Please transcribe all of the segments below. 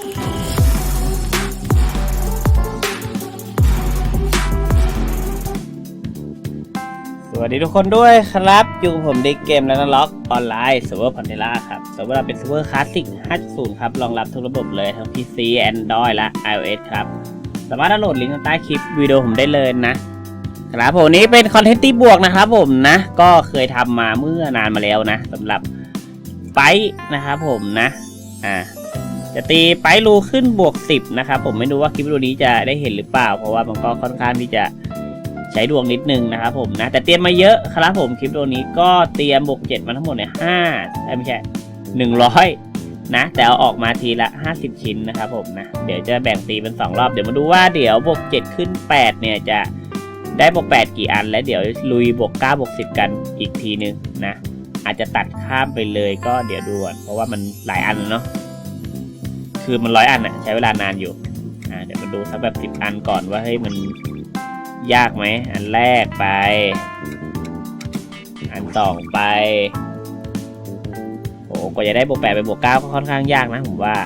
สวัสดีทุกคนด้วยครับ อยู่กับผมเด็กเกมแล้วก็ล็อกออนไลน์เซิร์ฟเวอร์พันเทล่าครับเซิร์ฟเวอร์เราเป็นเซิร์ฟเวอร์คลาสสิก 5.0 ครับ รองรับทุกระบบเลยทั้ง PC Android และ iOS ครับ สามารถดาวน์โหลดลิงก์ใต้คลิปวิดีโอผมได้เลยนะครับผมนี้เป็นคอนเทนต์ที่บวกนะครับผมนะ ก็เคยทำมาเมื่อนานมาแล้วนะสำหรับไปนะครับผมนะ อ่า จะตีไปรูขึ้นบวก 10 นะครับ ผมไม่รู้ว่าคลิปวิดีโอนี้จะได้เห็นหรือเปล่า เพราะว่ามันก็ค่อนข้างที่จะใช้ดวงนิดนึงนะครับผมนะ แต่เตรียมมาเยอะครับผมคลิปตัวนี้ก็เตรียมบวกเจ็ดมาทั้งหมดเนี่ยห้าไม่ใช่หนึ่งร้อยนะแต่เอาออกมาทีละห้าสิบชิ้นนะครับผมนะ เดี๋ยวจะแบ่งตีเป็นสองรอบ เดี๋ยวมาดูว่าเดี๋ยวบวกเจ็ดขึ้นแปดเนี่ยจะได้บวกแปดกี่อัน แล้วเดี๋ยวลุยบวกเก้าบวกสิบกันอีกทีนึงนะ อาจจะตัดข้ามไปเลยก็เดี๋ยวดูก่อนเพราะว่ามันหลายอันเนาะ คือมันร้อยอันอะใช้เวลานานอยู่อ่าเดี๋ยวมาดูสักแบบสิบอันก่อนว่าเฮ้ยมันยากไหมอันแรกไป อันสองไปโอ้กว่าจะได้บวกแปดไปบวกเก้าก็ค่อนข้างยากนะผมว่า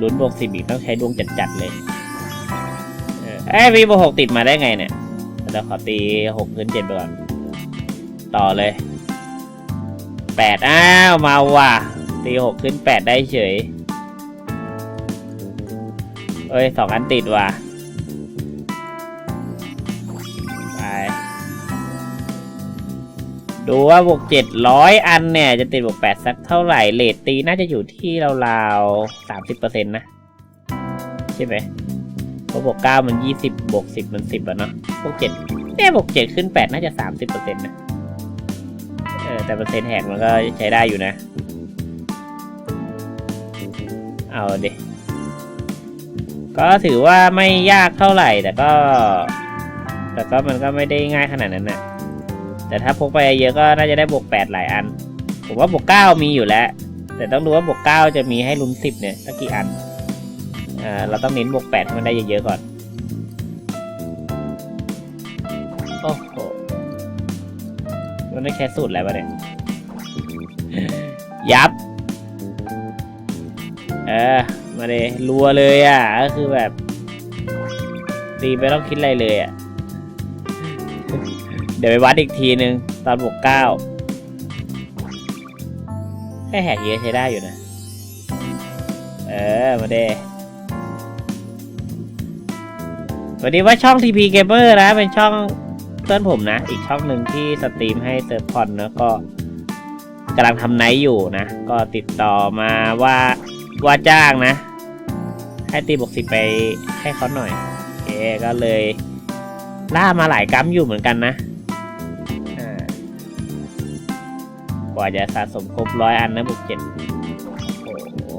ลุ้นบวกสิบอีกต้องใช้ดวงจัดๆเลยเอ้ยมีบวกหกติดมาได้ไงเนี่ยเราขอตีหกขึ้นเจ็ดไปก่อนต่อเลยแปดอ้าวมาว่ะตีหกขึ้นแปดได้เฉย เอ้ยสองอันติดว่ะไปดูว่าบวกเจ็ดร้อยอันเนี่ย จะติดบวกแปดสักเท่าไหร่เลทตีน่าจะอยู่ที่ราวๆสามสิบเปอร์เซ็นต์นะ ใช่ไหมเพราะบวกเก้ามันยี่สิบบวกสิบมันสิบอะเนาะบวกเจ็ดเนี่ยบวกเจ็ดขึ้นแปดน่าจะสามสิบเปอร์เซ็นต์นะเออแต่เปอร์เซ็นต์แหกมันก็ใช้ได้อยู่นะ เอาเด ก็ถือว่าไม่ยากเท่าไหร่ แต่ก็ แต่ก็มันก็ไม่ได้ง่ายขนาดนั้นนะแต่ถ้าพกไปเยอะก็น่าจะได้บวกแปดหลายอัน ผมว่าบวกเก้ามีอยู่แล้ว แต่ต้องดูว่าบวกเก้าจะมีให้ลุ้นสิบเนี่ยสักกี่อันอ่าเราต้องเน้นบวกแปดให้มันได้เยอะๆก่อนโอ้โหมันไม่ใช้สูตรอะไรวะเนี่ย ยับ เออ มาเลยรัวเลยอะก็คือแบบ ตีไม่ต้องคิดอะไรเลยอะ เดี๋ยวไปวัดอีกทีนึง ตอนบวกเก้าแค่แหกเยอะใช้ได้อยู่นะ เออ มาเด้วันนี้ว่าช่อง TP Gamer นะ เป็นช่องเพื่อนผมนะ อีกช่องหนึ่งที่สตรีมให้เซิร์ฟพอนแล้วก็กำลังทำไนท์อยู่นะ ก็ติดต่อมาว่า ว่าจ้างนะ ให้ตีบวกสิบไปให้เขาหน่อยโอก็เลย ล่ามาหลายกัมอยู่เหมือนกันนะกว่าจะสะสมครบร้อยอันนะบุกเจ็ดโอ้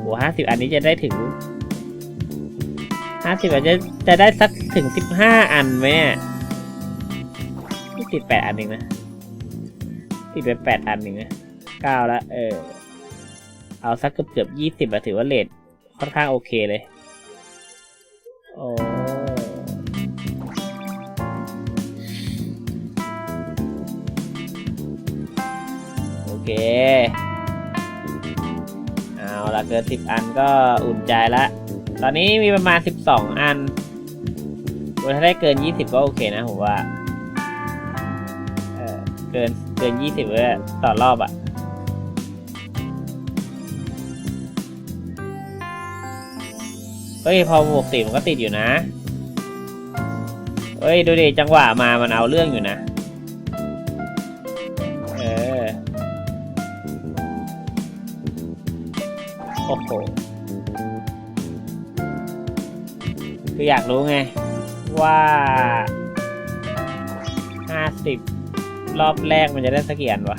โหห้าสิบอันนี้จะได้ถึงห้าสิบอันจะจะได้สักถึงสิบห้าอันไหมเนี่ยนี่ติดแปดอันเองนะติดไปแปดอันเองนะเก้าล้วเออ เอาสักเกือบเกือบยี่สิบอะถือว่าเลทค่อนข้างโอเคเลย โอ้โอเค เอาละเกินสิบอันก็อุ่นใจละ ตอนนี้มีประมาณสิบสองอันถ้าได้เกินยี่สิบก็โอเคนะผมว่า เออเกินเกินยี่สิบเลยต่อรอบอะ เฮ้ยพอบวกสิบมันก็ติดอยู่นะ เฮ้ยดูดิจังหวะมามันเอาเรื่องอยู่นะ เออ โอ้โห คืออยากรู้ไง ว่าห้าสิบรอบแรกมันจะได้สักกี่อันวะ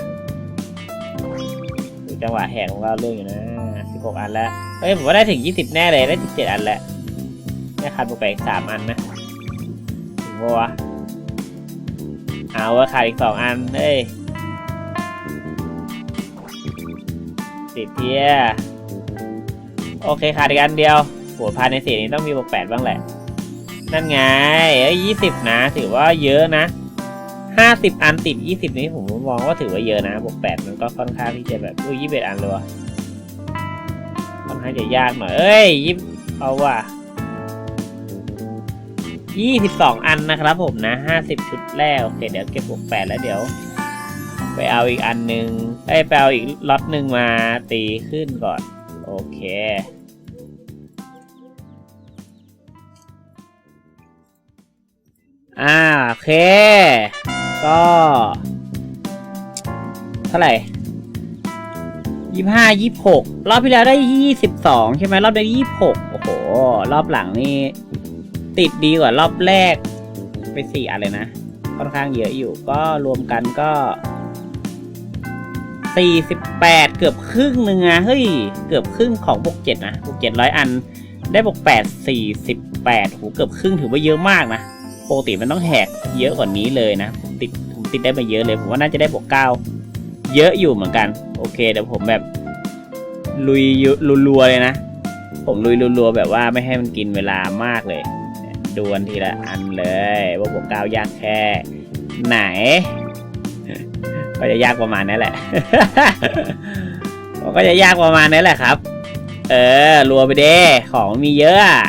จังหวะแหกมันก็เอาเรื่องอยู่นะสิบหกอันแล้ว เฮ้ยผมว่าได้ถึงยี่สิบแน่เลยได้สิบเจ็ดอันแหละได้ขาดบวกไปอีกสามอันนะถึงปะวะเอาว่าขาดอีกสองอันเฮ้ยสิบเทียโอเคขาดอีกอันเดียวโหภายในสีนี้ต้องมีบวกแปดบ้างแหละ นั่นไงเอ้ยยี่สิบนะ ถือว่าเยอะนะห้าสิบอันติดยี่สิบนี้ผมมองว่าถือว่าเยอะนะบวกแปดมันก็ค่อนข้างที่จะแบบอุ้ยยี่สิบเอ็ดอันเลยวะ น่าจะยากหน่อย เอ้ยยิบเอาว่ะยี่สิบสองอันนะครับผมนะห้าสิบชุดแรกโอเคเดี๋ยวเก็บบวกแปดแล้วเดี๋ยว ไปเอาอีกอันหนึ่งเอ้ไปเอาอีกล็อตหนึ่งมาตีขึ้นก่อน โอเคอ่าโอเค ก็ เท่าไหร่ ยี่ห้ายี่หกรอบที่แล้วได้ยี่สิบสองใช่ไหมรอบได้ยี่หกโอ้โห รอบหลังนี่ ติดดีกว่ารอบแรก ไปสี่อันเลยนะ ค่อนข้างเยอะอยู่ก็รวมกันก็สี่สิบแปดเกือบครึ่งหนึ่งอะเฮ้ย เกือบครึ่งของบวกเจ็ดนะบวกเจ็ดร้อยอัน ได้บวกแปดสี่สิบแปดโหเกือบครึ่งถือว่าเยอะมากนะปกติมันต้องแหกเยอะกว่านี้เลยนะผมติดผมติดได้มาเยอะเลย ผมว่าน่าจะได้บวกเก้าเยอะอยู่เหมือนกัน โอเคเดี๋ยวผมแบบลุยรัวๆเลยนะ ผมลุยรัวๆแบบว่าไม่ให้มันกินเวลามากเลยดวลทีละอันเลย ว่าบวกเก้ายากแค่ไหน ก็จะยากประมาณนี้แหละก็จะยากประมาณนี้แหละครับ เออรัวไปเด้ของมีเยอะอะ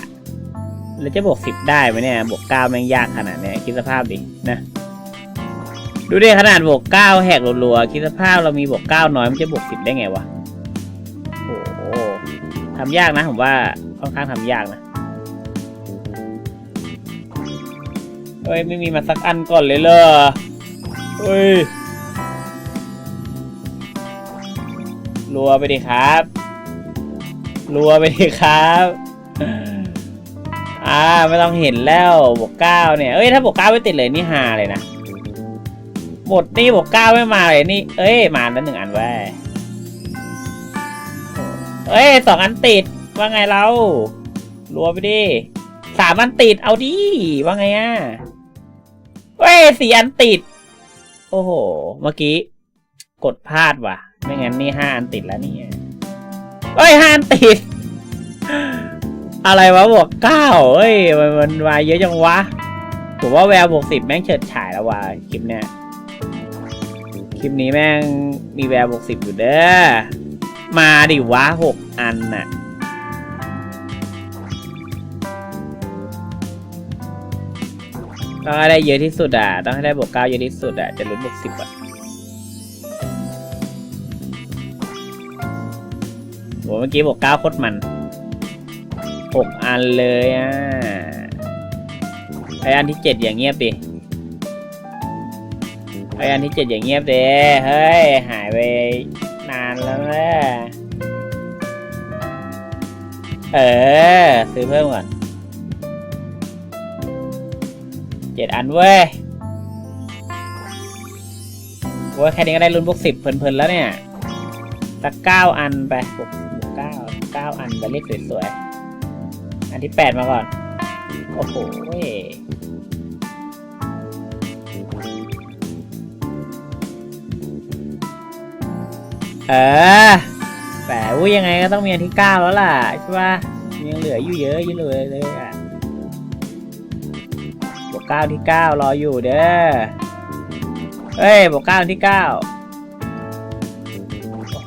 แล้วจะบวกสิบได้ไหมเนี่ยบวกเก้าแม่งยากขนาดเนี้ยคิดสภาพดินะ ดูดิขนาดบวกเก้าแหกรัวๆคิดสภาพเรามีบวกเก้าน้อยมันจะบวกสิบได้ไงวะโอ้โหทำยากนะผมว่าค่อนข้างทำยากนะเฮ้ยไม่มีมาสักอันก่อนเลยเหรอเฮ้ยรัวไปดิครับรัวไปดิครับอ่าไม่ต้องเห็นแล้วบวกเก้าเนี่ยเอ้ยถ้าบวกเก้าไม่ติดเลยนี่ฮาเลยนะ หมดนี่บวกเก้าไม่มาเลยนี่ เอ้ย มาแล้วหนึ่งอันไว้เอ้ยสองอันติด ว่าไงเรารัวไปดิสามอันติด เอาดิ ว่าไงอะเฮ้ยสี่อันติด โอ้โห เมื่อกี้ กดพลาดว่ะ ไม่งั้นนี่ห้าอันติดแล้วเนี่ยเฮ้ยห้าอันติด อะไรวะบวกเก้าเฮ้ย มันมันมาเยอะจังวะ ผมว่าแววบวกสิบแม่งเฉิดฉายแล้วว่ะคลิปเนี้ย คลิปนี้แม่งมีแววบวกสิบอยู่เด้อ มาดิวะหกอันน่ะ ต้องให้ได้เยอะที่สุดอะ ต้องให้ได้บวกเก้าเยอะที่สุดอะ จะลุ้นบวกสิบอะโหเมื่อกี้บวกเก้าโคตรมันหกอันเลยอะ ไออันที่เจ็ดอย่างเงียบดิ ไออันที่เจ็ดอย่างเงียบดิเฮ้ย หายไปนานแล้วนะเออ ซื้อเพิ่มก่อนเจ็ดอันเว้ยโว้ยแค่นี้ก็ได้ลุ้นบวกสิบเพลินๆแล้วเนี่ยสักเก้าอันไปบวกเก้าเก้าอันไปเลขสวยๆอันที่แปดมาก่อน โอ้โห เออแต่วุ้ยยังไงก็ต้องมีอันที่เก้าแล้วล่ะใช่ปะยังเหลืออยู่เยอะยู่เลยเลยอะบวกเก้าที่เก้ารออยู่เด้อเฮ้ยบวกเก้าที่เก้า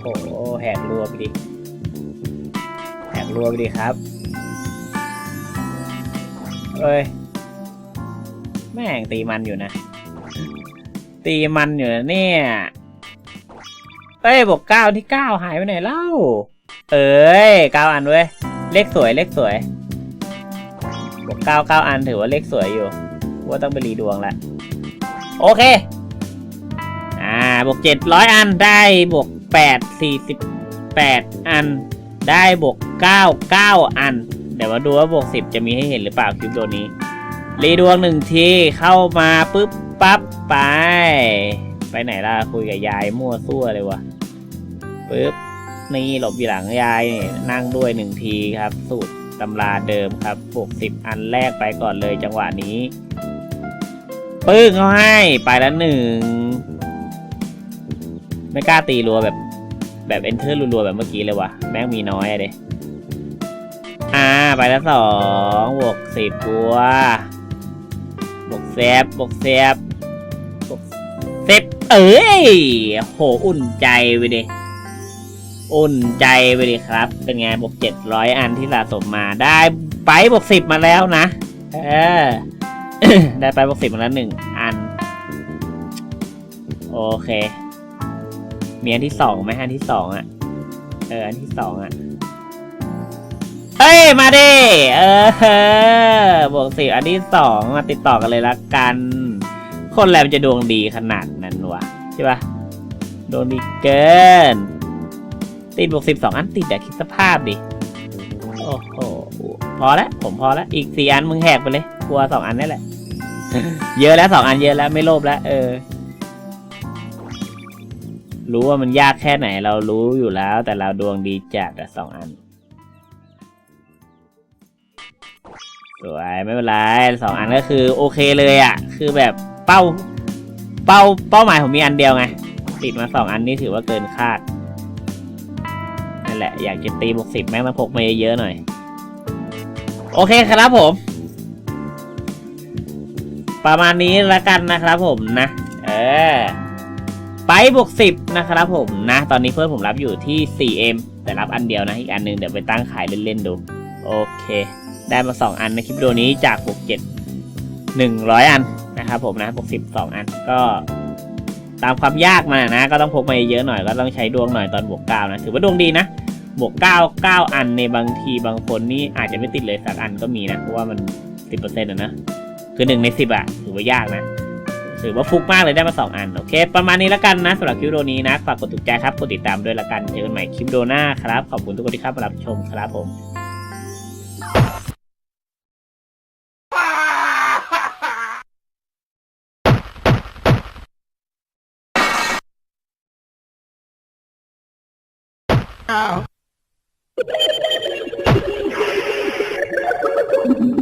โอ้โหแหกรัวไปดิแหกรัวไปดิครับเอ้ยแม่งตีมันอยู่นะ ตีมันอยู่นะเนี่ย เอ้ยบวกเก้าที่เก้าหายไปไหนเล่า เอ้ยเก้าอันเว้ย เลขสวยเลขสวย บวกเก้าเก้าอันถือว่าเลขสวยอยู่ ว่าต้องไปรีดวงแล้วโอเค อ่าบวกเจ็ดร้อยอันได้บวกแปดสี่สิบแปดอัน ได้บวกเก้าเก้าอัน เดี๋ยวมาดูว่าบวกสิบจะมีให้เห็นหรือเปล่าคลิปตัวนี้ รีดวงหนึ่งทีเข้ามาปุ๊บปั๊บไป ไปไหนล่ะคุยกับยายมั่วซั่วเลยวะ ปุ๊บนี่หลบอยู่หลังยายนั่งด้วยหนึ่งทีครับ สูตรตำราเดิมครับบวกสิบอันแรกไปก่อนเลยจังหวะนี้ ปึ้งเขาให้ไปแล้วหนึ่ง ไม่กล้าตีรัวแบบแบบเอนเตอร์รัวๆแบบเมื่อกี้เลยวะแม่งมีน้อยอะเด้อ่า ไปแล้วสองบวกสิบบัวบวกแซบบวกแซบบวกเซฟเอ้ยโห อุ่นใจไปดิ อุ่นใจไปดิครับ เป็นไงบวกเจ็ดร้อยอันที่สะสมมาได้ไปบวกสิบมาแล้วนะ เออ ได้ไปบวกสิบมาแล้วหนึ่งอัน โอเค มีอันที่สองไหมอันที่สองอะ เออ อันที่สองอะเฮ้ย มาดิเออบวกสิบอันที่สองมาติดต่อกันเลยละกัน คนแรมจะดวงดีขนาดนั้นวะใช่ปะดวงดีเกิน ติดบวกสิบสองอันติดอะคิดสภาพดิ โอ้โห พอแล้วผมพอแล้วอีกสี่อันมึงแหกไปเลย กลัวสองอันนี่แหละ เยอะแล้วสองอันเยอะแล้วไม่โลภแล้ว เออ รู้ว่ามันยากแค่ไหนเรารู้อยู่แล้ว แต่เราดวงดีจัดอะสองอันสวยไม่เป็นไรสองอันก็คือโอเคเลยอะ่ะ คือแบบเป้า เป้าเป้าหมายผมมีอันเดียวไง ติดมาสองอันนี่ถือว่าเกินคาด แหละ อยากจะตีบวกสิบแม่งมาพกมาเยอะๆหน่อย โอเคครับผม ประมาณนี้ละกันนะครับผมนะ เออ ไปบวกสิบนะครับผมนะ ตอนนี้เพื่อนผมรับอยู่ที่ 4M แต่รับอันเดียวนะ อีกอันหนึงเดี๋ยวไปตั้งขายเล่นๆดู โอเค ได้มา 2 อันในคลิปวิดีโอนี้จากบวก7 100อันนะครับผมนะบวก10 2อันก็ตามความยากมันะนะ ก็ต้องพกมาเยอะหน่อยก็ต้องใช้ดวงหน่อยตอนบวก9นะ ถือว่าดวงดีนะ บวก9 9อันในบางทีบางคนนี่อาจจะไม่ติดเลยสักอันก็มีนะ เพราะว่ามัน10%อะนะ คือ1ใน10อะถือว่ายากนะถือว่าฟุกมากเลยได้มา 2 อัน โอเค ประมาณนี้แล้วกันนะสำหรับคลิปวิดีโอนี้นะ ฝากกดถูกใจครับ กดติดตามด้วยละกัน เจอกันใหม่คลิปวิดีโอหน้าครับ ขอบคุณทุกคนที่เข้ามารับชมครับผม Oh. Thank you.